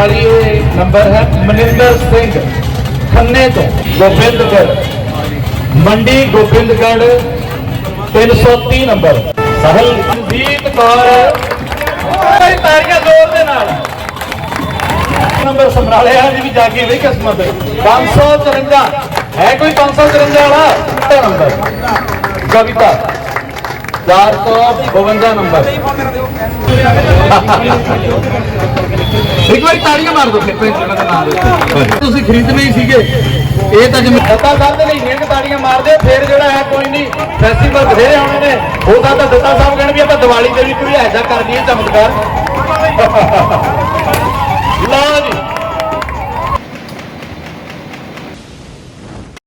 ਵਾਲੀ ਇਹ ਨੰਬਰ ਹੈ ਮਨਿੰਦਰ ਸਿੰਘ ਖੰਨੇ ਤੋਂ, ਗੋਬਿੰਦਗੜ੍ਹ। ਮੰਡੀ, ਗੋਬਿੰਦਗੜ੍ਹ 330 ਨੰਬਰ ਸਹਲ ਜੀਤ ਕੌਰ ਕੋਈ ਤਾਰੀਆਂ ਜ਼ੋਰ ਦੇ ਨਾਲ। ਨੰਬਰ ਸਮਰਾਲਿਆ ਜੀ ਵੀ ਜਾ ਕੇ ਵੇਖ ਕਿਸਮਤ। 553 ਹੈ ਕੋਈ 553 ਵਾਲਾ? ਇਹ ਨੰਬਰ ਕਵਿਤਾ। 452 ਨੰਬਰ ਇੱਕ ਵਾਰੀ ਤਾੜੀਆਂ ਮਾਰ ਦੋ ਫਿਰ ਭੇਜਣਾ ਦਾ ਨਾਮ ਦੇ ਤੁਸੀਂ ਖਰੀਦਣੇ ਹੀ ਸੀਗੇ। ਇਹ ਤਾਂ ਜਿਵੇਂ ਦੱਤਾ ਸਾਹਿਬ ਦੇ ਲਈ ਮਿਹਨਤ ਤਾੜੀਆਂ ਮਾਰਦੇ ਫਿਰ ਜਿਹੜਾ ਹੈ ਕੋਈ ਨਹੀਂ ਫੈਸਟੀਵਲ ਬਥੇਰੇ ਆਉਣੇ ਨੇ। ਉਹਦਾ ਤਾਂ ਦੱਤਾ ਸਾਹਿਬ ਕਹਿਣ ਵੀ ਆਪਾਂ ਦੀਵਾਲੀ ਤੇ ਵੀ ਕੋਈ ਐਸਾ ਕਰ ਦਈਏ ਚਮਤਕਾਰ। ਲਓ ਜੀ।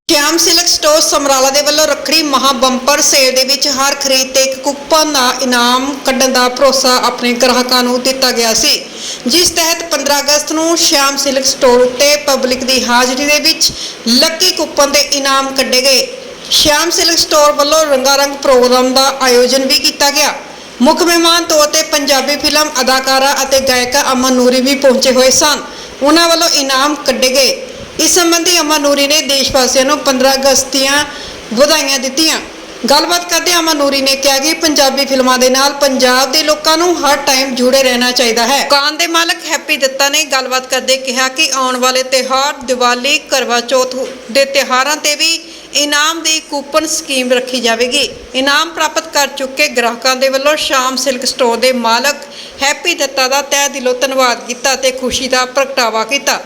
ਸ਼ਿਆਮ ਸਿਲਕ ਸਟੋਰ ਸਮਰਾਲਾ ਦੇ ਵੱਲੋਂ ਰੱਖੜੀ ਮਹਾ ਬੰਪਰ ਸੇਲ ਦੇ ਵਿੱਚ ਹਰ ਖਰੀਦ ਤੇ ਇੱਕ ਕੂਪਨ ਦਾ ਇਨਾਮ ਕੱਢਣ ਦਾ ਭਰੋਸਾ ਆਪਣੇ ਗ੍ਰਾਹਕਾਂ ਨੂੰ ਦਿੱਤਾ ਗਿਆ ਸੀ। ਜਿਸ ਤਹਿਤ 15 ਅਗਸਤ ਨੂੰ ਸ਼ਾਮ ਸਿਲਕ ਸਟੋਰ ਉੱਤੇ ਪਬਲਿਕ ਦੀ ਹਾਜ਼ਰੀ ਦੇ ਵਿੱਚ ਲੱਕੀ ਕੂਪਨ ਦੇ ਇਨਾਮ ਕੱਢੇ ਗਏ। ਸ਼ਿਆਮ ਸਿਲਕ ਸਟੋਰ ਵੱਲੋਂ ਰੰਗਾਰੰਗ ਪ੍ਰੋਗਰਾਮ ਦਾ ਆਯੋਜਨ ਵੀ ਕੀਤਾ ਗਿਆ। ਮੁੱਖ ਮਹਿਮਾਨ ਤੌਰ ਤੇ ਪੰਜਾਬੀ ਫਿਲਮ ਅਦਾਕਾਰਾ ਅਤੇ ਗਾਇਕਾ ਅਮਨ ਨੂਰੀ ਵੀ ਪਹੁੰਚੇ ਹੋਏ ਸਨ। ਉਹਨਾਂ ਵੱਲੋਂ ਇਨਾਮ ਕੱਢੇ ਗਏ। ਇਸ ਸੰਬੰਧੀ ਅਮਨ ਨੂਰੀ ਨੇ ਦੇਸ਼ ਵਾਸੀਆਂ ਨੂੰ 15 ਅਗਸਤ ਦੀਆਂ ਵਧਾਈਆਂ ਦਿੱਤੀਆਂ। ਗੱਲਬਾਤ ਕਰਦੇ ਅਮਨ ਨੂਰੀ ਨੇ ਕਿਹਾ ਕਿ ਪੰਜਾਬੀ ਫਿਲਮਾਂ ਦੇ ਨਾਲ ਪੰਜਾਬ ਦੇ ਲੋਕਾਂ ਨੂੰ ਹਰ ਟਾਈਮ ਜੁੜੇ ਰਹਿਣਾ ਚਾਹੀਦਾ ਹੈ। ਦੁਕਾਨ ਦੇ ਮਾਲਕ ਹੈਪੀ ਦਿੱਤਾ ਨੇ ਗੱਲਬਾਤ ਕਰਦੇ ਕਿਹਾ ਕਿ ਆਉਣ ਵਾਲੇ ਤਿਉਹਾਰ ਦੀਵਾਲੀ, ਕਰਵਾ ਚੌਥ ਦੇ ਤਿਉਹਾਰਾਂ ਤੇ ਵੀ ਇਨਾਮ ਦੀ ਕੂਪਨ ਸਕੀਮ ਰੱਖੀ ਜਾਵੇਗੀ। ਇਨਾਮ ਪ੍ਰਾਪਤ ਕਰ ਚੁੱਕੇ ਗ੍ਰਾਹਕਾਂ ਦੇ ਵੱਲੋਂ ਸ਼ਾਮ ਸਿਲਕ ਸਟੋਰ ਦੇ ਮਾਲਕ ਹੈਪੀ ਦਿੱਤਾ ਦਾ ਤਹਿ ਦਿਲੋਂ ਧੰਨਵਾਦ ਕੀਤਾ ਤੇ ਖੁਸ਼ੀ ਦਾ ਪ੍ਰਗਟਾਵਾ ਕੀਤਾ।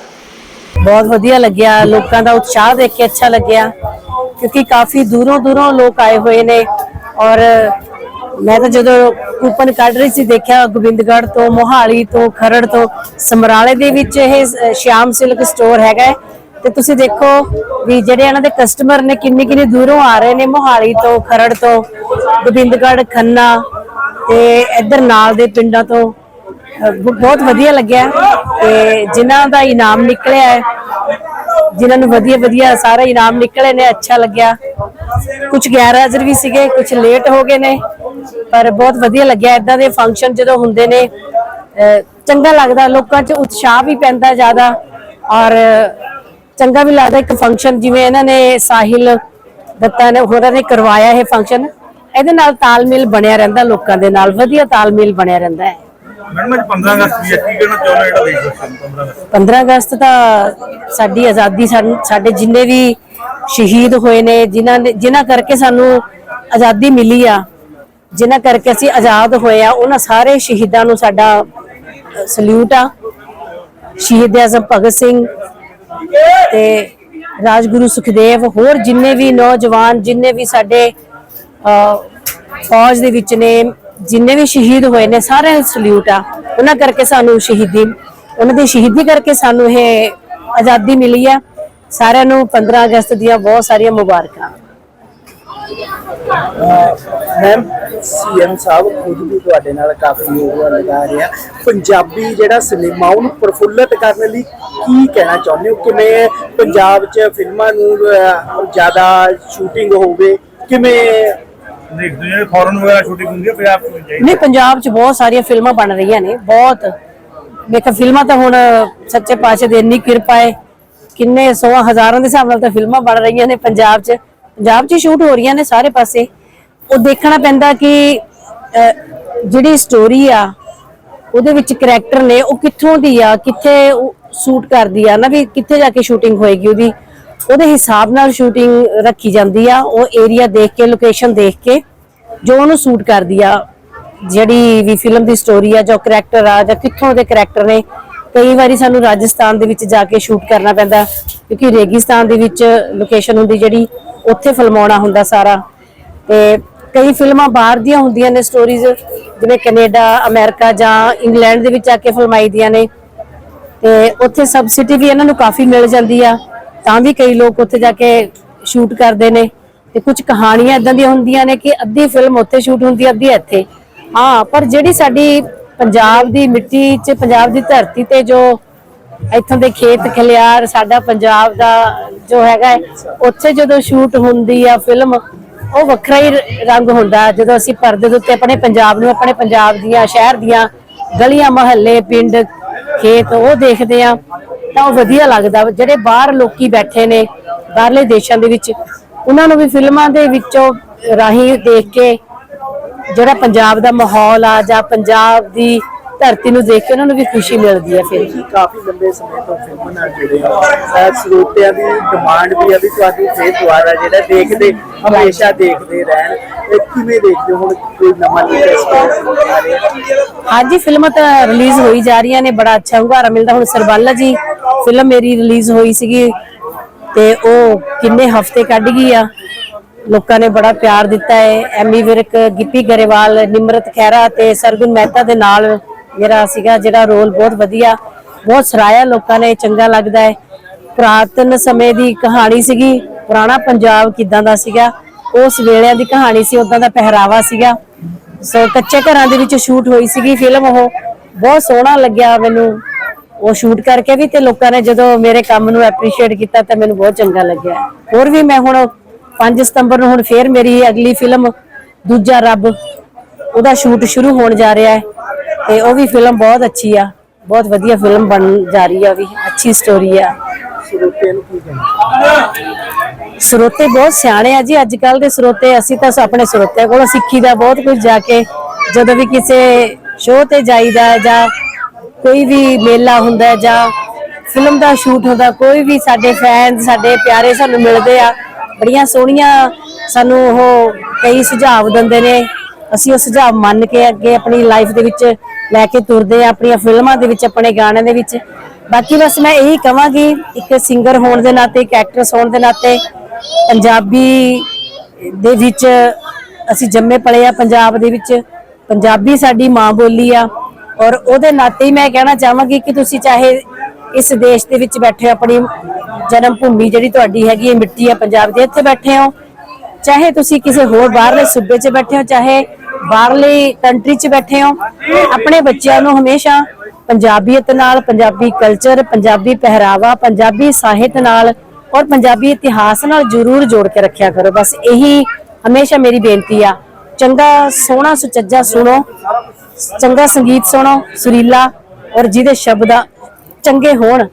ਬਹੁਤ ਵਧੀਆ ਲੱਗਿਆ, ਲੋਕਾਂ ਦਾ ਉਤਸ਼ਾਹ ਦੇਖ ਕੇ ਅੱਛਾ ਲੱਗਿਆ। ਕਿਉਂਕਿ ਕਾਫੀ ਦੂਰੋਂ ਦੂਰੋਂ ਲੋਕ ਆਏ ਹੋਏ ਨੇ ਔਰ ਮੈਂ ਤਾਂ ਜਦੋਂ ਕੂਪਨ ਕੱਢ ਰਹੀ ਸੀ, ਦੇਖਿਆ ਗੋਬਿੰਦਗੜ੍ਹ ਤੋਂ, ਮੋਹਾਲੀ ਤੋਂ, ਖਰੜ ਤੋਂ, ਸਮਰਾਲੇ ਦੇ ਵਿੱਚ ਇਹ ਸ- ਸ਼ਿਆਮ ਸਿਲਕ ਸਟੋਰ ਹੈਗਾ ਹੈ। ਤੇ ਤੁਸੀਂ ਦੇਖੋ ਵੀ ਜਿਹੜੇ ਇਹਨਾਂ ਦੇ ਕਸਟਮਰ ਨੇ, ਕਿੰਨੀ ਕਿੰਨੇ ਦੂਰੋਂ ਆ ਰਹੇ ਨੇ, ਮੋਹਾਲੀ ਤੋਂ, ਖਰੜ ਤੋਂ, ਗੋਬਿੰਦਗੜ੍ਹ, ਖੰਨਾ ਤੇ ਇੱਧਰ ਨਾਲ ਦੇ ਪਿੰਡਾਂ ਤੋਂ ਬਹੁਤ ਵਧੀਆ ਲੱਗਿਆ ਤੇ ਜਿਨ੍ਹਾਂ ਦਾ ਇਨਾਮ ਨਿਕਲਿਆ ਹੈ ਜਿਨ੍ਹਾਂ ਨੂੰ ਵਧੀਆ ਵਧੀਆ ਸਾਰਾ ਇਨਾਮ ਨਿਕਲੇ ਨੇ, ਅੱਛਾ ਲੱਗਿਆ। ਕੁਝ ਗੈਰ ਹਾਜ਼ਰ ਵੀ ਸੀਗੇ ਕੁਝ ਲੇਟ ਹੋ ਗਏ ਨੇ, ਪਰ ਬਹੁਤ ਵਧੀਆ ਲੱਗਿਆ ਇਦਾਂ ਦੇ ਫੰਕਸ਼ਨ ਜਦੋਂ ਹੁੰਦੇ ਨੇ। ਚੰਗਾ ਲੱਗਦਾ, ਲੋਕਾਂ 'ਚ ਉਤਸ਼ਾਹ ਵੀ ਪੈਂਦਾ ਜ਼ਿਆਦਾ। ਔਰ ਚੰਗਾ ਵੀ ਲੱਗਦਾ ਇੱਕ ਫੰਕਸ਼ਨ ਜਿਵੇਂ ਇਹਨਾਂ ਨੇ ਸਾਹਿਲ ਦੱਤਾ ਨੇ ਹੋਰਾਂ ਨੇ ਕਰਵਾਇਆ ਇਹ ਫੰਕਸ਼ਨ ਇਹਦੇ ਨਾਲ ਤਾਲਮੇਲ ਬਣਿਆ ਰਹਿੰਦਾ ਲੋਕਾਂ ਦੇ ਨਾਲ, ਵਧੀਆ ਤਾਲਮੇਲ ਬਣਿਆ ਰਹਿੰਦਾ ਹੈ। ਮੈਡਮ, ਅੱਜ 15 ਅਗਸਤ ਦੀ ਹੈ, ਕੀ ਕਹਿਣਾ ਚਾਹੁੰਦੇ ਜਿਹੜਾ ਦੇਸ਼ ਵਾਸੀ 15 ਅਗਸਤ? 15 ਅਗਸਤ ਤਾਂ ਸਾਡੀ ਆਜ਼ਾਦੀ ਸਾਡੇ ਜਿੰਨੇ ਵੀ ਸ਼ਹੀਦ ਹੋਏ ਨੇ, ਜਿਨ੍ਹਾਂ ਨੇ ਜਿਨ੍ਹਾਂ ਕਰਕੇ ਸਾਨੂੰ ਆਜ਼ਾਦੀ ਮਿਲੀ ਆ, ਜਿਨ੍ਹਾਂ ਕਰਕੇ ਅਸੀਂ ਆਜ਼ਾਦ ਹੋਏ ਆ, ਉਹਨਾਂ ਸਾਰੇ ਸ਼ਹੀਦਾਂ ਨੂੰ ਸਾਡਾ ਸਲੂਟ ਆ। ਸ਼ਹੀਦ ਆਜ਼ਮ ਭਗਤ ਸਿੰਘ ਤੇ ਰਾਜਗੁਰੂ ਸੁਖਦੇਵ, ਹੋਰ ਜਿੰਨੇ ਵੀ ਨੌਜਵਾਨ, ਜਿੰਨੇ ਵੀ ਸਾਡੇ ਫੌਜ ਦੇ ਵਿੱਚ ਨੇ ਜਿੰਨੇ ਵੀ ਸ਼ਹੀਦ ਹੋਏ ਨੇ, ਸਾਰਿਆਂ ਨੂੰ ਸਲੂਟ ਆ। ਉਹਨਾਂ ਕਰਕੇ ਸਾਨੂੰ ਸ਼ਹੀਦੀ, ਉਹਨਾਂ ਦੀ ਸ਼ਹੀਦੀ ਕਰਕੇ ਸਾਨੂੰ ਇਹ ਆਜ਼ਾਦੀ ਮਿਲੀ ਆ। ਸਾਰਿਆਂ ਨੂੰ 15 ਅਗਸਤ ਦੀਆਂ ਬਹੁਤ ਸਾਰੀਆਂ ਮੁਬਾਰਕਾਂ। ਮੈਮ ਸੀਐਮ ਸਾਹਿਬ, ਖੁਦ ਵੀ ਤੁਹਾਡੇ ਨਾਲ ਕਾਫੀ ਯੋਗਦਾਨ ਲਗਾ ਰਿਹਾ ਪੰਜਾਬੀ ਜਿਹੜਾ ਸਿਨੇਮਾ ਉਹਨੂੰ ਪ੍ਰਫੁੱਲਤ ਕਰਨ ਲਈ ਕੀ ਕਹਿਣਾ ਚਾਹੁੰਦੇ ਹੋ? ਕਿਵੇਂ ਪੰਜਾਬ 'ਚ ਫਿਲਮਾਂ ਨੂੰ ਜ਼ਿਆਦਾ ਸ਼ੂਟਿੰਗ ਹੋਵੇ? ਕਿਵੇਂ ਦੇਖ ਦੁਨੀਆ ਫੋਰਨ ਵਗੈਰਾ ਸ਼ੂਟਿੰਗ ਹੁੰਦੀ ਹੈ ਪੰਜਾਬ ਚਾਹੀਦੀ ਨਹੀਂ ਪੰਜਾਬ 'ਚ ਬਹੁਤ ਸਾਰੀਆਂ ਫਿਲਮਾਂ ਬਣ ਰਹੀਆਂ ਨੇ ਬਹੁਤ। ਵੇਖ ਫਿਲਮਾਂ ਤਾਂ ਹੁਣ ਸੱਚੇ ਪਾਤਸ਼ਾਹ ਦੀ ਇੰਨੀ ਕਿਰਪਾ ਹੈ ਕਿੰਨੇ ਸੌ ਹਜ਼ਾਰਾਂ ਦੇ ਹਿਸਾਬ ਨਾਲ ਤਾਂ ਫਿਲਮਾਂ ਬਣ ਰਹੀਆਂ ਨੇ ਪੰਜਾਬ 'ਚ। ਪੰਜਾਬ 'ਚ ਸ਼ੂਟ ਹੋ ਰਹੀਆਂ ਨੇ ਸਾਰੇ ਪਾਸੇ। ਉਹ ਦੇਖਣਾ ਪੈਂਦਾ ਕਿ ਜਿਹੜੀ ਸਟੋਰੀ ਆ ਉਹਦੇ ਵਿੱਚ ਕਰੈਕਟਰ ਨੇ ਉਹ ਕਿੱਥੋਂ ਦੀ ਆ ਕਿੱਥੇ ਸ਼ੂਟ ਕਰਦੀ ਆ ਨਾ ਵੀ ਕਿੱਥੇ ਜਾ ਕੇ ਸ਼ੂਟਿੰਗ ਹੋਏਗੀ ਉਹਦੀ। ਉਹਦੇ ਹਿਸਾਬ ਨਾਲ ਸ਼ੂਟਿੰਗ ਰੱਖੀ ਜਾਂਦੀ ਆ। ਉਹ ਏਰੀਆ ਦੇਖ ਕੇ ਲੋਕੇਸ਼ਨ ਦੇਖ ਕੇ ਜੋ ਉਹਨੂੰ ਸੂਟ ਕਰਦੀ ਆ। ਜਿਹੜੀ ਵੀ ਫਿਲਮ ਦੀ ਸਟੋਰੀ ਆ, ਜੋ ਕਰੈਕਟਰ ਆ, ਜਾਂ ਕਿੱਥੋਂ ਦੇ ਕਰੈਕਟਰ ਨੇ, ਕਈ ਵਾਰੀ ਸਾਨੂੰ ਰਾਜਸਥਾਨ ਦੇ ਵਿੱਚ ਜਾ ਕੇ ਸ਼ੂਟ ਕਰਨਾ ਪੈਂਦਾ, ਕਿਉਂਕਿ ਰੇਗਿਸਤਾਨ ਦੇ ਵਿੱਚ ਲੋਕੇਸ਼ਨ ਹੁੰਦੀ ਜਿਹੜੀ, ਉੱਥੇ ਫਿਲਮਾਉਣਾ ਹੁੰਦਾ ਸਾਰਾ। ਤੇ ਕਈ ਫਿਲਮਾਂ ਬਾਹਰ ਦੀਆਂ ਹੁੰਦੀਆਂ ਨੇ ਸਟੋਰੀਜ਼ ਜਿਵੇਂ ਕੈਨੇਡਾ, ਅਮਰੀਕਾ ਜਾਂ ਇੰਗਲੈਂਡ ਦੇ ਵਿੱਚ ਜਾ ਕੇ ਫਿਲਮਾਈ ਦੀਆਂ ਨੇ। ਤੇ ਉੱਥੇ ਸਬਸਿਡੀ ਵੀ ਇਹਨਾਂ ਨੂੰ ਕਾਫੀ ਮਿਲ ਜਾਂਦੀ ਆ। ਤਾਂ ਵੀ ਕਈ ਲੋਕ ਉੱਥੇ ਜਾ ਕੇ ਸ਼ੂਟ ਕਰਦੇ ਨੇ ਤੇ ਕੁਝ ਕਹਾਣੀਆਂ ਇਦਾਂ ਦੀਆਂ ਹੁੰਦੀਆਂ ਨੇ ਕਿ ਅੱਧੀ ਫਿਲਮ ਉੱਥੇ ਸ਼ੂਟ ਹੁੰਦੀ, ਅੱਧੀ ਇੱਥੇ। ਹਾਂ, ਪਰ ਜਿਹੜੀ ਸਾਡੀ ਪੰਜਾਬ ਦੀ ਮਿੱਟੀ 'ਚ, ਪੰਜਾਬ ਦੀ ਧਰਤੀ ਤੇ ਜੋ ਇੱਥੋਂ ਦੇ ਖੇਤ ਖਲਿਆਰ, ਸਾਡਾ ਪੰਜਾਬ ਦਾ ਜੋ ਹੈਗਾ ਉੱਥੇ ਜਦੋਂ ਸ਼ੂਟ ਹੁੰਦੀ ਆ ਫਿਲਮ ਉਹ ਵੱਖਰਾ ਹੀ ਰੰਗ ਹੁੰਦਾ। ਜਦੋਂ ਅਸੀਂ ਪਰਦੇ ਦੇ ਉੱਤੇ ਆਪਣੇ ਪੰਜਾਬ ਨੂੰ, ਆਪਣੇ ਪੰਜਾਬ ਦੀਆਂ ਸ਼ਹਿਰ ਦੀਆਂ ਗਲੀਆਂ, ਮਹੱਲੇ, ਪਿੰਡ, ਖੇਤ, ਉਹ ਦੇਖਦੇ ਆ ਤਾਂ ਉਹ ਵਧੀਆ ਲੱਗਦਾ। ਜਿਹੜੇ ਬਾਹਰ ਲੋਕੀ ਬੈਠੇ ਨੇ ਬਾਹਰਲੇ ਦੇਸ਼ਾਂ ਦੇ ਵਿੱਚ ਉਹਨਾਂ ਨੂੰ ਵੀ ਫਿਲਮਾਂ ਦੇ ਵਿੱਚੋਂ ਰਾਹੀਂ ਦੇਖ ਕੇ ਜਿਹੜਾ ਪੰਜਾਬ ਦਾ ਮਾਹੌਲ ਆ ਜਾਂ ਪੰਜਾਬ ਦੀ ਧਰਤੀ ਨੂੰ ਦੇਖ ਕੇ ਉਹਨਾਂ ਨੂੰ ਵੀ ਖੁਸ਼ੀ ਮਿਲਦੀ ਹੈ ਫਿਰ। ਕਾਫੀ ਲੰਬੇ ਸਮੇਂ ਤੋਂ ਫਿਲਮ ਨਾਲ ਜੁੜੇ ਹੋ। ਸਰੋਤਿਆਂ ਦੀ ਡਿਮਾਂਡ ਵੀ ਆ ਵੀ ਤੁਹਾਡੀ ਫੇਰ ਦੁਆਰਾ ਜਿਹੜਾ ਦੇਖਦੇ ਹਮੇਸ਼ਾ ਦੇਖਦੇ ਰਹਿਣ। ਇਹ ਕਿਵੇਂ ਦੇਖਦੇ ਹੁਣ ਕੋਈ ਨਵਾਂ ਲੈਟੈਸਟ ਆ ਰਿਹਾ? ਹਾਂਜੀ ਫਿਲਮਾਂ ਤਾਂ ਰਿਲੀਜ਼ ਹੋਈ ਜਾ ਰਹੀਆਂ ਨੇ ਬੜਾ ਅੱਛਾ ਹੁੰਗਾਰਾ ਮਿਲਦਾ। ਹੁਣ ਸਰਬਾਲਾ ਜੀ ਫਿਲਮ ਮੇਰੀ ਰਿਲੀਜ਼ ਹੋਈ ਸੀਗੀ ਤੇ ਉਹ ਕਿੰਨੇ ਹਫ਼ਤੇ ਕੱਢ ਗਈ ਆ। ਲੋਕਾਂ ਨੇ ਬੜਾ ਪਿਆਰ ਦਿੱਤਾ ਹੈ ਐਮੀ ਵਿਰਕ, ਗਿੱਪੀ ਗਰੇਵਾਲ, ਨਿਮਰਤ ਖਹਿਰਾ ਤੇ ਸਰਗੁਣ ਮਹਿਤਾ ਦੇ ਨਾਲ ਜਿਹੜਾ ਸੀਗਾ, ਜਿਹੜਾ ਰੋਲ ਬਹੁਤ ਵਧੀਆ, ਬਹੁਤ ਸਰਾਇਆ ਲੋਕਾਂ ਨੇ, ਚੰਗਾ ਲੱਗਦਾ ਹੈ ਪੁਰਾਤਨ ਸਮੇਂ ਦੀ ਕਹਾਣੀ ਸੀਗੀ, ਪੁਰਾਣਾ ਪੰਜਾਬ ਕਿਦਾਂ ਦਾ ਸੀਗਾ, ਉਸ ਵੇਲਿਆਂ ਦੀ ਕਹਾਣੀ ਸੀ ਉਦਾਂ ਦਾ ਪਹਿਰਾਵਾ ਸੀਗਾ। ਸੋ ਕੱਚੇ ਘਰਾਂ ਦੇ ਵਿੱਚ ਸ਼ੂਟ ਹੋਈ ਸੀਗੀ ਫਿਲਮ ਉਹ। ਬਹੁਤ ਸੋਹਣਾ ਲੱਗਿਆ ਮੈਨੂੰ। ਉਹ ਸ਼ੂਟ ਕਰਕੇ ਵੀ ਤੇ ਲੋਕਾਂ ਨੇ ਜਦੋਂ ਮੇਰੇ ਕੰਮ ਨੂੰ ਐਪਰੀਸ਼ੀਏਟ ਕੀਤਾ ਤਾਂ ਮੈਨੂੰ ਬਹੁਤ ਚੰਗਾ ਲੱਗਿਆ। ਹੋਰ ਵੀ ਮੈਂ ਹੁਣ 5 ਸਤੰਬਰ ਨੂੰ ਹੁਣ ਫੇਰ ਮੇਰੀ ਅਗਲੀ ਫਿਲਮ ਦੂਜਾ ਰੱਬ, ਉਹਦਾ ਸ਼ੂਟ ਸ਼ੁਰੂ ਹੋਣ ਜਾ ਰਿਹਾ ਹੈ ਤੇ ਉਹ ਵੀ ਫਿਲਮ ਬਹੁਤ ਅੱਛੀ ਆ, ਬਹੁਤ ਵਧੀਆ ਫਿਲਮ ਬਣ ਜਾ ਰਹੀ ਆ ਵੀ, ਅੱਛੀ ਸਟੋਰੀ ਆ। ਸਰੋਤੇ ਬਹੁਤ ਸਿਆਣੇ ਆ ਜੀ ਅੱਜ ਕੱਲ ਦੇ ਸਰੋਤੇ, ਅਸੀਂ ਤਾਂ ਆਪਣੇ ਸਰੋਤਿਆਂ ਕੋਲੋਂ ਸਿੱਖੀ ਦਾ ਬਹੁਤ ਕੁਝ ਜਾ ਕੇ ਜਦੋਂ ਵੀ ਕਿਸੇ ਸ਼ੋਅ ਤੇ ਜਾਈਦਾ ਹੈ ਜਾਂ ਕੋਈ ਵੀ ਮੇਲਾ ਹੁੰਦਾ ਜਾਂ ਫਿਲਮ ਦਾ ਸ਼ੂਟ ਹੁੰਦਾ, ਕੋਈ ਵੀ ਸਾਡੇ ਫੈਨ ਸਾਡੇ ਪਿਆਰੇ ਸਾਨੂੰ ਮਿਲਦੇ ਆ, ਬੜੀਆਂ ਸੋਹਣੀਆਂ ਸਾਨੂੰ ਉਹ ਕਈ ਸੁਝਾਅ ਦਿੰਦੇ ਨੇ। ਅਸੀਂ ਉਹ ਸੁਝਾਅ ਮੰਨ ਕੇ ਅੱਗੇ ਆਪਣੀ ਲਾਈਫ ਦੇ ਵਿੱਚ ਲੈ ਕੇ ਤੁਰਦੇ ਆ, ਆਪਣੀਆਂ ਫਿਲਮਾਂ ਦੇ ਵਿੱਚ, ਆਪਣੇ ਗਾਣਿਆਂ ਦੇ ਵਿੱਚ। ਬਾਕੀ ਬਸ ਮੈਂ ਇਹੀ ਕਹਾਂਗੀ ਇੱਕ ਸਿੰਗਰ ਹੋਣ ਦੇ ਨਾਤੇ, ਇੱਕ ਐਕਟਰਸ ਹੋਣ ਦੇ ਨਾਤੇ, ਪੰਜਾਬੀ ਦੇ ਵਿੱਚ ਅਸੀਂ ਜੰਮੇ ਪਲੇ ਆ, ਪੰਜਾਬ ਦੇ ਵਿੱਚ ਪੰਜਾਬੀ ਸਾਡੀ ਮਾਂ ਬੋਲੀ ਆ। ਔਰ ਉਹਦੇ ਨਾਤੇ ਹੀ ਮੈਂ ਕਹਿਣਾ ਚਾਹਾਂਗੀ ਕਿ ਤੁਸੀਂ ਚਾਹੇ ਇਸ ਦੇਸ਼ ਦੇ ਵਿੱਚ ਬੈਠੇ ਹੋ, ਆਪਣੀ ਜਨਮ ਭੂਮੀ ਜਿਹੜੀ ਤੁਹਾਡੀ ਹੈਗੀ ਹੈ, ਮਿੱਟੀ ਆ ਪੰਜਾਬ ਦੀ, ਇੱਥੇ ਬੈਠੇ ਹੋ। ਚਾਹੇ ਤੁਸੀਂ ਕਿਸੇ ਹੋਰ ਬਾਹਰਲੇ ਸੂਬੇ 'ਚ ਬੈਠੇ ਹੋ, ਚਾਹੇ ਬਾਹਰਲੀ ਕੰਟਰੀ 'ਚ ਬੈਠੇ ਹੋ, ਆਪਣੇ ਬੱਚਿਆਂ ਨੂੰ ਹਮੇਸ਼ਾ ਪੰਜਾਬੀਅਤ ਨਾਲ, ਪੰਜਾਬੀ ਕਲਚਰ ਪੰਜਾਬੀ ਪਹਿਰਾਵਾ, ਪੰਜਾਬੀ ਸਾਹਿਤ ਨਾਲ ਔਰ ਪੰਜਾਬੀ ਇਤਿਹਾਸ ਨਾਲ ਜ਼ਰੂਰ ਜੋੜ ਕੇ ਰੱਖਿਆ ਕਰੋ। ਬਸ ਇਹੀ ਹਮੇਸ਼ਾ ਮੇਰੀ ਬੇਨਤੀ ਆ। ਚੰਗਾ, ਸੋਹਣਾ, ਸੁਚੱਜਾ ਸੁਣੋ। ਚੰਗਾ ਸੰਗੀਤ ਸੁਣੋ, ਸੁਰੀਲਾ, ਔਰ ਜਿਹਦੇ ਸ਼ਬਦਾਂ ਚੰਗੇ ਹੋਣ,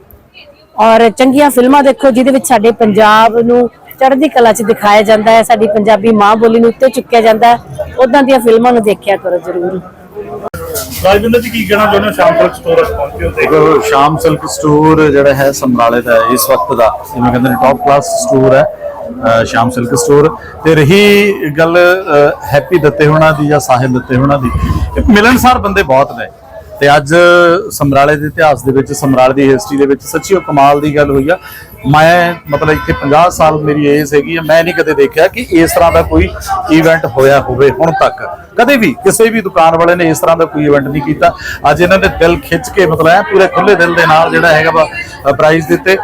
ਔਰ ਚੰਗੀਆਂ ਫਿਲਮਾਂ ਦੇਖੋ, ਜਿਹਦੇ ਵਿੱਚ ਸਾਡੇ ਪੰਜਾਬ ਨੂੰ ਚੜ੍ਹਦੀ ਕਲਾ 'ਚ ਦਿਖਾਇਆ ਜਾਂਦਾ ਹੈ, ਸਾਡੀ ਪੰਜਾਬੀ ਮਾਂ ਬੋਲੀ ਨੂੰ ਉੱਤੇ ਚੁੱਕਿਆ ਜਾਂਦਾ ਹੈ ਉਦਾਂ ਦੀਆਂ ਫਿਲਮਾਂ ਨੂੰ ਦੇਖਿਆ ਕਰੋ ਜ਼ਰੂਰ। ਰਾਜਵਿੰਦਰ ਜੀ ਕੀ ਕਹਿਣਾ ਚਾਹੁੰਦੇ ਹੋ? ਸ਼ਾਮ ਤੱਕ ਸਟੋਰ ਪਹੁੰਚੇ ਹੋ ਤੇ ਦੇਖੋ, ਸ਼ਾਮ ਸਿਲਕ ਸਟੋਰ ਜਿਹੜਾ ਹੈ ਸਮਰਾਲੇ ਦਾ ਹੈ, ਇਸ ਵਕਤ ਦਾ। ਜਿਵੇਂ ਕਹਿੰਦੇ ਨੇ ਟੌਪ ਕਲਾਸ ਸਟੋਰ ਹੈ ਅਹ ਸ਼ਾਮ ਸਿਲਕ ਸਟੋਰ ਤੇ ਰਹੀ ਗੱਲ ਅਹ ਹੈਪੀ ਦਿੱਤੇ ਹੋਣਾ ਦੀ ਜਾਂ ਸਾਹਿਬ ਦਿੱਤੇ ਹੋਣਾ ਦੀ, ਇਹ ਮਿਲਣਸਾਰ ਬੰਦੇ ਬਹੁਤ ਨੇ। ਤੇ ਅੱਜ ਸਮਰਾਲੇ ਦੇ ਇਤਿਹਾਸ ਦੇ ਵਿੱਚ ਸਮਰਾਲੇ ਦੀ ਹਿਸਟਰੀ ਦੇ ਵਿੱਚ ਸੱਚੀ ਉਹ ਕਮਾਲ ਦੀ ਗੱਲ ਹੋਈ ਆ। ਮੈਂ ਮਤਲਬ ਇੱਥੇ 50 ਸਾਲ ਮੇਰੀ ਏਜ ਹੈਗੀ ਆ, ਮੈਂ ਨਹੀਂ ਕਦੇ ਦੇਖਿਆ ਕਿ ਇਸ ਤਰ੍ਹਾਂ ਦਾ ਕੋਈ ਇਵੈਂਟ ਹੋਇਆ ਹੋਵੇ ਹੁਣ ਤੱਕ। ਕਦੇ ਵੀ ਕਿਸੇ ਵੀ ਦੁਕਾਨ ਵਾਲੇ ਨੇ ਇਸ ਤਰ੍ਹਾਂ ਦਾ ਕੋਈ ਇਵੈਂਟ ਨਹੀਂ ਕੀਤਾ। ਅੱਜ ਇਹਨਾਂ ਨੇ ਦਿਲ ਖਿੱਚ ਕੇ ਮਤਲਬ ਐ ਪੂਰੇ ਖੁੱਲੇ ਦਿਲ ਦੇ ਨਾਲ ਜਿਹੜਾ ਹੈਗਾ ਵਾ ਪ੍ਰਾਈਜ਼ ਦਿੱਤੇ।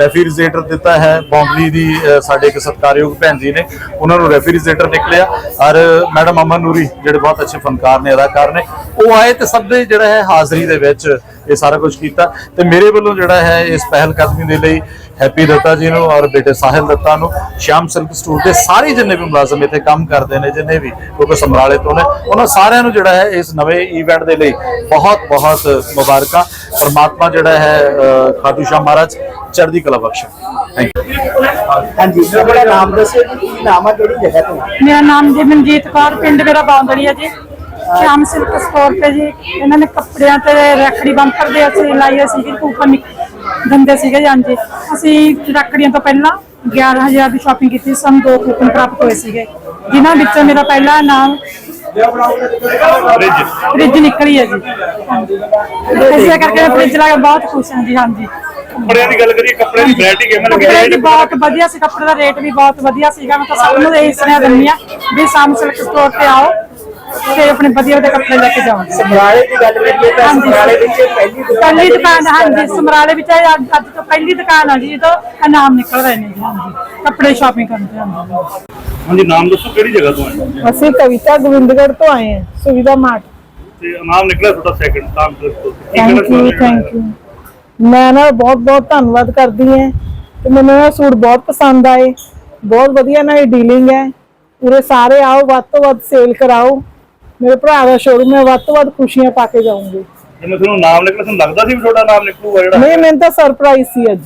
ਰੈਫਰੀਜਰੇਟਰ ਦਿੱਤਾ ਹੈ ਬੌਂਦਲੀ ਦੀ ਸਾਡੇ ਇੱਕ ਸਤਿਕਾਰਯੋਗ ਭੈਣ ਜੀ ਨੇ, ਉਹਨਾਂ ਨੂੰ ਰੈਫਰੀਜਰੇਟਰ ਨਿਕਲਿਆ। ਔਰ ਮੈਡਮ ਅਮਨ ਨੂਰੀ, ਜਿਹੜੇ ਬਹੁਤ ਅੱਛੇ ਫਨਕਾਰ ਨੇ, ਅਦਾਕਾਰ ਨੇ, ਉਹ ਆਏ ਤੇ ਸਭ ਦੇ ਜਿਹੜਾ ਹੈ ਹਾਜ਼ਰੀ ਦੇ ਵਿੱਚ ਇਹ ਸਾਰਾ ਕੁਝ ਕੀਤਾ ਤੇ ਮੇਰੇ ਵੱਲੋਂ ਜਿਹੜਾ ਹੈ ਇਸ ਪਹਿਲ ਕਦਮੀ ਦੇ ਲਈ ਹੈਪੀ ਦੱਤਾ ਜੀ ਨੂੰ ਔਰ ਬੇਟੇ ਸਾਹਿਲ ਦੱਤਾ ਨੂੰ ਸ਼ਾਮ ਸਿਲਕ ਸਟੋਰ ਦੇ ਸਾਰੇ ਜਿੰਨੇ ਵੀ ਮੁਲਾਜ਼ਮ ਇੱਥੇ ਕੰਮ ਕਰਦੇ ਨੇ ਜਿੰਨੇ ਵੀ ਕਿਉਂਕਿ ਸਮਰਾਲੇ ਤੋਂ ਨੇ ਉਹਨਾਂ ਸਾਰਿਆਂ ਨੂੰ ਜਿਹੜਾ ਹੈ ਇਸ ਨਵੇਂ ਇਵੈਂਟ ਦੇ ਲਈ ਬਹੁਤ ਬਹੁਤ ਮੁਬਾਰਕਾਂ। ਪਰਮਾਤਮਾ ਜਿਹੜਾ ਹੈ ਖਾਟੂ ਸ਼ਾਹ ਮਹਾਰਾਜ ਚੜ੍ਹਦੀ ਕਲਾ ਬਖਸ਼ੇ। ਥੈਂਕ ਯੂ ਹਾਂਜੀ ਆਪਣਾ ਨਾਮ ਦੱਸਿਓ ਜੀ ਕੀ ਨਾਮ ਆ ਕਿਹੜੀ ਜਗ੍ਹਾ ਤੋਂ? ਮੇਰਾ ਨਾਮ ਜੀ ਮਨਜੀਤ ਕੌਰ ਪਿੰਡ ਮੇਰਾ ਬਾਉਂਦੜੀ ਹੈ ਜੀ। ਸ਼ਾਮ ਸਿਲਕ ਸਟੋਰ ਤੇ ਜੀ ਇਹਨਾਂ ਨੇ ਕੱਪੜਿਆਂ ਤੇ ਰੱਖੜੀ ਬੰਪਰ ਦੇ ਅਸੀਂ ਲਾਈ ਅਸੀਂ ਜੀ ਕੂਪਨ ਦਿੰਦੇ ਸੀਗੇ ਜੀ ਹਾਂਜੀ। ਅਸੀਂ ਰੱਖੜੀਆਂ ਤੋਂ ਪਹਿਲਾਂ 11000 ਦੀ ਸ਼ਾਪਿੰਗ ਕੀਤੀ ਸੀ, ਸਾਨੂੰ ਦੋ ਕੂਪਨ ਪ੍ਰਾਪਤ ਹੋਏ ਸੀਗੇ। ਜਿਨ੍ਹਾਂ ਵਿੱਚੋਂ ਮੇਰਾ ਪਹਿਲਾ ਨਾਮ ਫ੍ਰਿਜ ਨਿਕਲੀ ਹੈ ਜੀ। ਇਸੇ ਕਰਕੇ ਮੈਂ ਫ੍ਰਿਜ ਲਾ ਕੇ ਬਹੁਤ ਖੁਸ਼ ਹਾਂ ਜੀ ਹਾਂਜੀ। ਕੱਪੜਿਆਂ ਦੀ ਗੱਲ ਕਰੀਏ ਕੱਪੜੇ ਦੀ ਵੈਰਾਈਟੀ ਕਿਵੇਂ ਲੱਗੀ? ਦੀ ਬਹੁਤ ਵਧੀਆ ਸੀ ਕੱਪੜੇ ਦਾ ਰੇਟ ਵੀ ਬਹੁਤ ਵਧੀਆ ਸੀਗਾ। ਮੈਂ ਤਾਂ ਸਭ ਨੂੰ ਇਹ ਸੁਨੇਹਾ ਦਿੰਦੀ ਆ ਵੀ ਸਾਮ ਸਿਲਕ ਸਟੋਰ ਤੇ ਆਓ। ਤੇ ਆਪਣੇ ਵਧੀਆ ਵਧੀਆ ਕੱਪੜੇ ਲੈ ਕੇ ਜਾਓ ਸਮਰਾਲੇ ਦੀ ਗੱਲ ਕਰੀਏ ਤਾਂ ਹਾਂਜੀ। ਸਮਰਾਲੇ ਵਿੱਚ ਪਹਿਲੀ ਦੁਕਾਨ ਪਹਿਲੀ ਦੁਕਾਨ ਹਾਂਜੀ ਸਮਰਾਲੇ ਵਿੱਚ ਅੱਜ ਤੋਂ ਪਹਿਲੀ ਦੁਕਾਨ ਆ ਜੀ ਜਦੋਂ ਇਨਾਮ ਨਿਕਲ ਰਹੇ ਨੇ ਜੀ ਹਾਂਜੀ। ਕੱਪੜੇ ਸ਼ਾਪਿੰਗ ਕਰਨ ਤੇ ਹਾਂਜੀ। ਹਾਂਜੀ ਨਾਮ ਦੱਸੋ ਕਿਹੜੀ ਜਗ੍ਹਾ ਤੋਂ ਆਏ ਹੋ? ਅਸੀਂ ਕਵਿਤਾ ਗੋਬਿੰਦਗੜ੍ਹ ਤੋਂ ਆਏ ਹਾਂ ਸੁਵਿਧਾ ਮਾਰਟ। ਤੇ ਨਾਮ ਨਿਕਲਿਆ ਤੁਹਾਡਾ ਸੈਕਿੰਡ ਸ਼ਾਮ ਸਿਲਕ ਸਟੋਰ ਕੀ ਕਹਿਣਾ ਥੈਂਕ ਯੂ ਚਾਹੁੰਦੇ ਹੋ? ਥੈਂਕ ਯੂ ਮੈਂ ਨਾ ਬਹੁਤ ਬਹੁਤ ਧੰਨਵਾਦ ਕਰਦੀ ਹਾਂ ਤੇ ਮੈਨੂੰ ਇਹ ਸੂਟ ਬਹੁਤ ਪਸੰਦ ਆਏ। ਬਹੁਤ ਵਧੀਆ ਨਾਲ ਡੀਲਿੰਗ ਹੈ। ਪੂਰੇ ਸਾਰੇ ਆਓ ਵੱਧ ਤੋਂ ਵੱਧ ਸੇਲ ਕਰਾਓ। ਮੇਰੇ ਭਰਾ ਦਾ ਸ਼ੋਰੂਮ ਹੈ ਵੱਧ ਤੋਂ ਵੱਧ ਖੁਸ਼ੀਆਂ ਪਾ ਕੇ ਜਾਊਂਗੀ। ਜਿਵੇਂ ਤੁਹਾਨੂੰ ਨਾਮ ਨਿਕਲਿਆ ਤੁਹਾਨੂੰ ਲੱਗਦਾ ਸੀ ਵੀ ਤੁਹਾਡਾ ਨਾਮ ਨਿਕਲੂਗਾ ਜਿਹੜਾ? ਨਹੀਂ ਮੈਨੂੰ ਤਾਂ ਸਰਪ੍ਰਾਈਜ਼ ਸੀ ਅੱਜ।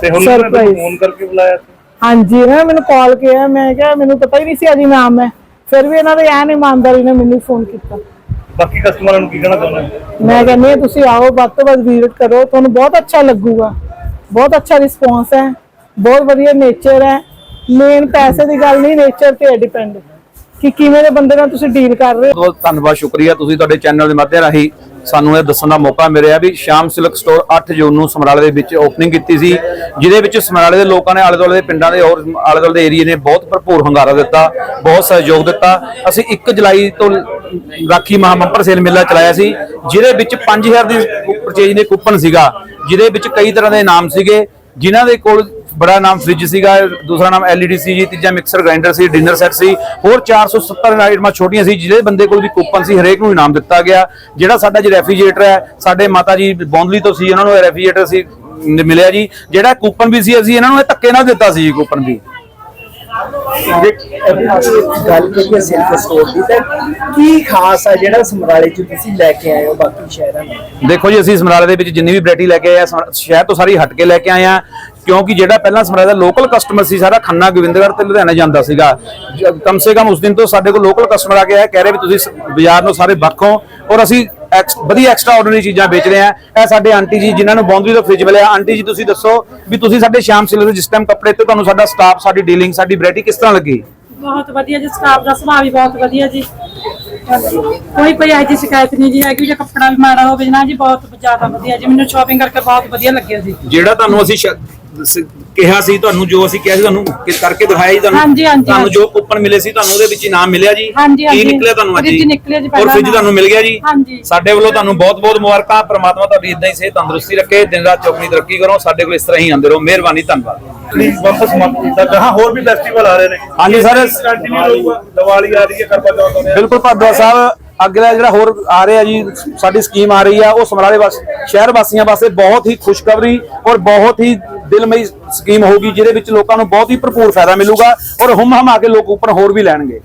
ਤੇ ਹੁਣ ਤੁਹਾਨੂੰ surprise। ਫੋਨ ਕਰਕੇ ਬੁਲਾਇਆ ਸੀ। ਹਾਂਜੀ ਇਹਨਾਂ ਨੇ ਮੈਨੂੰ ਕਾਲ ਕੀਤਾ ਮੈਂ ਕਿਹਾ ਮੈਨੂੰ ਪਤਾ ਹੀ ਨਹੀਂ ਸੀ ਅੱਜ ਇਨਾਮ ਹੈ। ਫਿਰ ਵੀ ਇਹਨਾਂ ਦੇ ਐਨ ਇਮਾਨਦਾਰੀ ਨੇ ਮੈਨੂੰ ਫੋਨ ਕੀਤਾ। ਬਾਕੀ ਕਸਟਮਰਾਂ ਨੂੰ ਕੀ ਕਹਿਣਾ ਚਾਹੁੰਦੇ ਹੋ? ਮੈਂ ਕਹਿੰਦੀ ਹਾਂ ਤੁਸੀਂ ਆਓ ਵੱਧ ਤੋਂ ਵੱਧ ਵਿਜ਼ਿਟ ਕਰੋ। ਤੁਹਾਨੂੰ ਬਹੁਤ ਅੱਛਾ ਲੱਗੂਗਾ। ਬਹੁਤ ਅੱਛਾ ਰਿਸਪੌਂਸ ਹੈ। ਬਹੁਤ ਵਧੀਆ ਨੇਚਰ ਹੈ। ਮੇਨ ਪੈਸੇ ਦੀ ਗੱਲ ਨਹੀਂ ਨੇਚਰ ਤੇ ਡਿਪੈਂਡ ਕਿ ਕਿਵੇਂ ਦੇ ਬੰਦੇ ਨਾਲ ਤੁਸੀਂ ਡੀਲ ਕਰ ਰਹੇ ਹੋ? ਬਹੁਤ ਧੰਨਵਾਦ, ਸ਼ੁਕਰੀਆ। ਤੁਸੀਂ ਤੁਹਾਡੇ ਚੈਨਲ ਦੇ ਮਾਧਿਅਮ ਰਾਹੀਂ ਸਾਨੂੰ ਇਹ ਦੱਸਣ ਦਾ ਮੌਕਾ ਮਿਲਿਆ ਵੀ ਸ਼ਾਮ ਸਿਲਕ ਸਟੋਰ 8 ਜੂਨ ਨੂੰ ਸਮਰਾਲੇ ਦੇ ਵਿੱਚ ਓਪਨਿੰਗ ਕੀਤੀ ਸੀ, ਜਿਹਦੇ ਵਿੱਚ ਸਮਰਾਲੇ ਦੇ ਲੋਕਾਂ ਨੇ ਆਲੇ ਦੁਆਲੇ ਦੇ ਪਿੰਡਾਂ ਦੇ ਔਰ ਆਲੇ ਦੁਆਲੇ ਦੇ ਏਰੀਏ ਨੇ ਬਹੁਤ ਭਰਪੂਰ ਹੰਗਾਰਾ ਦਿੱਤਾ, ਬਹੁਤ ਸਹਿਯੋਗ ਦਿੱਤਾ। ਅਸੀਂ 1 ਜੁਲਾਈ ਤੋਂ ਰਾਖੀ ਮਹਾ ਸੇਲ ਮੇਲਾ ਚਲਾਇਆ ਸੀ, ਜਿਹਦੇ ਵਿੱਚ 5000 ਦੀ ਪਰਚੇਜ ਦੇ ਕੂਪਨ ਸੀਗਾ, ਜਿਹਦੇ ਵਿੱਚ ਕਈ ਤਰ੍ਹਾਂ ਦੇ ਇਨਾਮ ਸੀਗੇ, ਜਿਨ੍ਹਾਂ ਦੇ ਕੋਲ ਬੜਾ ਨਾਮ ਫ੍ਰਿਜ ਸੀਗਾ ਦੂਸਰਾ ਨਾਮ LED ਸੀ ਜੀ ਤੀਜਾ ਮਿਕਸਰ ਗ੍ਰਾਈਂਡਰ ਸੀ ਡਿਨਰ ਸੈੱਟ ਸੀ ਹੋਰ 470 ਆਈਟਮਾਂ ਛੋਟੀਆਂ ਸੀ ਜਿਹਦੇ ਬੰਦੇ ਕੋਲ ਵੀ ਕੂਪਨ ਸੀ ਹਰੇਕ ਨੂੰ ਇਨਾਮ ਦਿੱਤਾ ਗਿਆ। ਜਿਹੜਾ ਸਾਡਾ ਜੀ ਰੈਫਰੀਜਰੇਟਰ ਹੈ ਸਾਡੇ ਮਾਤਾ ਜੀ ਬੌਂਦਲੀ ਤੋਂ ਸੀ ਉਹਨਾਂ ਨੂੰ ਰੈਫਰੀਜਰੇਟਰ ਸੀ ਮਿਲਿਆ ਜੀ। ਜਿਹੜਾ ਕੂਪਨ ਵੀ ਸੀ ਅਸੀਂ ਇਹਨਾਂ ਨੂੰ ਇਹ ਧੱਕੇ ਨਾਲ ਦਿੱਤਾ ਸੀ ਜੀ ਕੂਪਨ ਵੀ। ਗੱਲ ਕਰੀਏ ਸਿਲਕ ਸਟੋਰ ਦੀ ਤਾਂ ਕੀ ਖਾਸ ਆ ਜਿਹੜਾ ਸਮਰਾਲੇ ਚ ਤੁਸੀਂ ਲੈ ਕੇ ਆਏ ਹੋ ਬਾਕੀ ਸ਼ਹਿਰਾਂ ਦੇਖੋ ਜੀ ਅਸੀਂ ਸਮਰਾਲੇ ਦੇ ਵਿੱਚ ਜਿੰਨੀ ਵੀ ਵੈਰਾਈਟੀ ਲੈ ਕੇ ਆਏ ਆ ਸ਼ਹਿਰ ਤੋਂ ਸਾਰੀ ਹਟ ਕੇ ਲੈ ਕੇ ਆਏ ਆ। ਕਿਉਂਕਿ ਜਿਹੜਾ ਪਹਿਲਾਂ ਸਮਰਾਲੇ ਦਾ ਲੋਕਲ ਕਸਟਮਰ ਸੀ ਸਾਰਾ ਖੰਨਾ ਗੋਬਿੰਦਗੜ੍ਹ ਤੇ ਲੁਧਿਆਣਾ ਜਾਂਦਾ ਸੀਗਾ। ਜ- ਕਮ ਸੇ ਕਮ ਉਸ ਦਿਨ ਤੋਂ ਸਾਡੇ ਕੋਲ ਲੋਕਲ ਕਸਟਮਰ ਆ ਕੇ ਆਇਆ ਕਹਿ ਰਹੇ ਵੀ ਤੁਸੀਂ ਬਾਜ਼ਾਰ ਨੂੰ ਸਾਰੇ ਵੱਖੋ ਔਰ ਅਸੀਂ ਐਕਸ- ਵਧੀਆ ਐਕਸਟਰਾ ਆਰਡੀਨਰੀ ਚੀਜ਼ਾਂ ਵੇਚ ਰਹੇ ਆ ਇਹ ਸਾਡੇ ਆਂਟੀ ਜੀ ਜਿਨ੍ਹਾਂ ਨੂੰ ਬੌਂਦਰੀ ਤੋਂ ਫ੍ਰਿਜ ਮਿਲਿਆ। ਆਂਟੀ ਜੀ ਤੁਸੀਂ ਦੱਸੋ ਵੀ ਤੁਸੀਂ ਸਾਡੇ ਸ਼ਾਮ ਸਿਲਰ ਜਿਸ ਟਾਈਮ ਕੱਪੜੇ ਤੇ ਤੁਹਾਨੂੰ ਸਾਡਾ ਸਟਾਫ ਸਾਡੀ ਡੀਲਿੰਗ ਸਾਡੀ ਵੈਰਾਈਟੀ ਕਿਸ ਤਰ੍ਹਾਂ ਲੱਗੀ? ਬਹੁਤ ਵਧੀਆ ਜੀ ਸਟਾਫ ਦਾ ਸੁਭਾਅ ਵੀ ਬਹੁਤ ਵਧੀਆ ਜੀ। ਕੋਈ ਕੋਈ ਇਹੋ ਜਿਹੀ ਸ਼ਿਕਾਇਤ ਨਹੀਂ ਜੀ ਹੈਗੀ ਜੇ ਕੱਪੜਾ ਵੀ ਮਾੜਾ ਹੋਵੇ ਨਾ ਜੀ ਬਹੁਤ ਜ਼ਿਆਦਾ ਵਧੀਆ ਜੀ। ਮੈਨੂੰ ਸ਼ਾਪਿੰਗ ਕਰਕੇ ਬਹੁਤ ਵਧੀਆ ਲੱਗਿਆ ਜੀ। ਜਿਹੜਾ ਤੁਹਾਨੂੰ ਅਸੀਂ ਸ਼- ਕਿਹਾ ਸੀ ਤੁਹਾਨੂੰ ਜੋ ਅਸੀਂ ਕਿਹਾ ਸੀ ਤੁਹਾਨੂੰ ਕਿ- ਕਰਕੇ ਦਿਖਾਇਆ ਜੀ ਤੁਹਾਨੂੰ ਹਾਂਜੀ, ਤੁਹਾਨੂੰ। ਜੋ ਕੂਪਨ ਮਿਲੇ ਸੀ ਤੁਹਾਨੂੰ ਉਹਦੇ ਵਿੱਚ ਇਨਾਮ ਮਿਲਿਆ ਜੀ ਹਾਂਜੀ, ਕੀ ਹਾਂਜੀ। ਨਿਕਲਿਆ ਤੁਹਾਨੂੰ ਅੱਜ ਫਰਿੱਜ ਜੀ? ਨਿਕਲਿਆ ਜੀ ਔਰ ਪਹਿਲਾਂ ਫ੍ਰਿਜ ਨਾਲ। ਤੁਹਾਨੂੰ ਮਿਲ ਗਿਆ ਜੀ ਹਾਂਜੀ। ਸਾਡੇ ਵੱਲੋਂ ਤੁਹਾਨੂੰ ਬਹੁਤ ਬਹੁਤ ਮੁਬਾਰਕਾਂ ਪ੍ਰਮਾਤਮਾ ਤੁਹਾਡੀ ਇਦਾਂ ਹੀ ਸਿਹਤ ਤੰਦਰੁਸਤੀ ਰੱਖੇ ਦਿਨ ਰਾਤ ਚੌਕਣੀ ਤਰੱਕੀ ਕਰੋ ਸਾਡੇ ਕੋਲ ਇਸ ਤਰ੍ਹਾਂ ਹੀ ਆਉਂਦੇ ਰਹੋ ਮਿਹਰਬਾਨੀ ਧੰਨਵਾਦ ਪਲੀਜ਼ ਬੰਪਰ ਸਮਾਪਤ ਕੀਤਾ ਗਾਹਾਂ ਹੋਰ ਵੀ ਫੈਸਟੀਵਲ ਆ ਰਹੇ ਨੇ ਹਾਂਜੀ ਸਰ। ਕੰਟੀਨਿਊ ਰਹੂਗਾ ਦੀਵਾਲੀ ਆ ਰਹੀ ਹੈ ਕਰਵਾ ਚੌਥ ਬਿਲਕੁਲ ਭਾਦਵਾ ਸਾਹਿਬ ਅਗਲਾ ਜਿਹੜਾ ਹੋਰ ਆ ਰਿਹਾ ਜੀ ਸਾਡੀ ਸਕੀਮ ਆ ਰਹੀ ਆ ਉਹ ਸਮਰਾਲੇ ਵਾਸ ਸ਼ਹਿਰ ਵਾਸੀਆਂ ਵਾਸਤੇ ਬਹੁਤ ਹੀ ਖੁਸ਼ਖਬਰੀ ਔਰ ਬਹੁਤ ਹੀ ਦਿਲਮਈ ਸਕੀਮ ਹੋਊਗੀ, ਜਿਹਦੇ ਵਿੱਚ ਲੋਕਾਂ ਨੂੰ ਬਹੁਤ ਹੀ ਭਰਪੂਰ ਫਾਇਦਾ ਮਿਲੂਗਾ ਔਰ ਹੁਮ ਹਮਾ ਕੇ ਲੋਕ ਉੱਪਰ ਹੋਰ ਵੀ ਲੈਣਗੇ।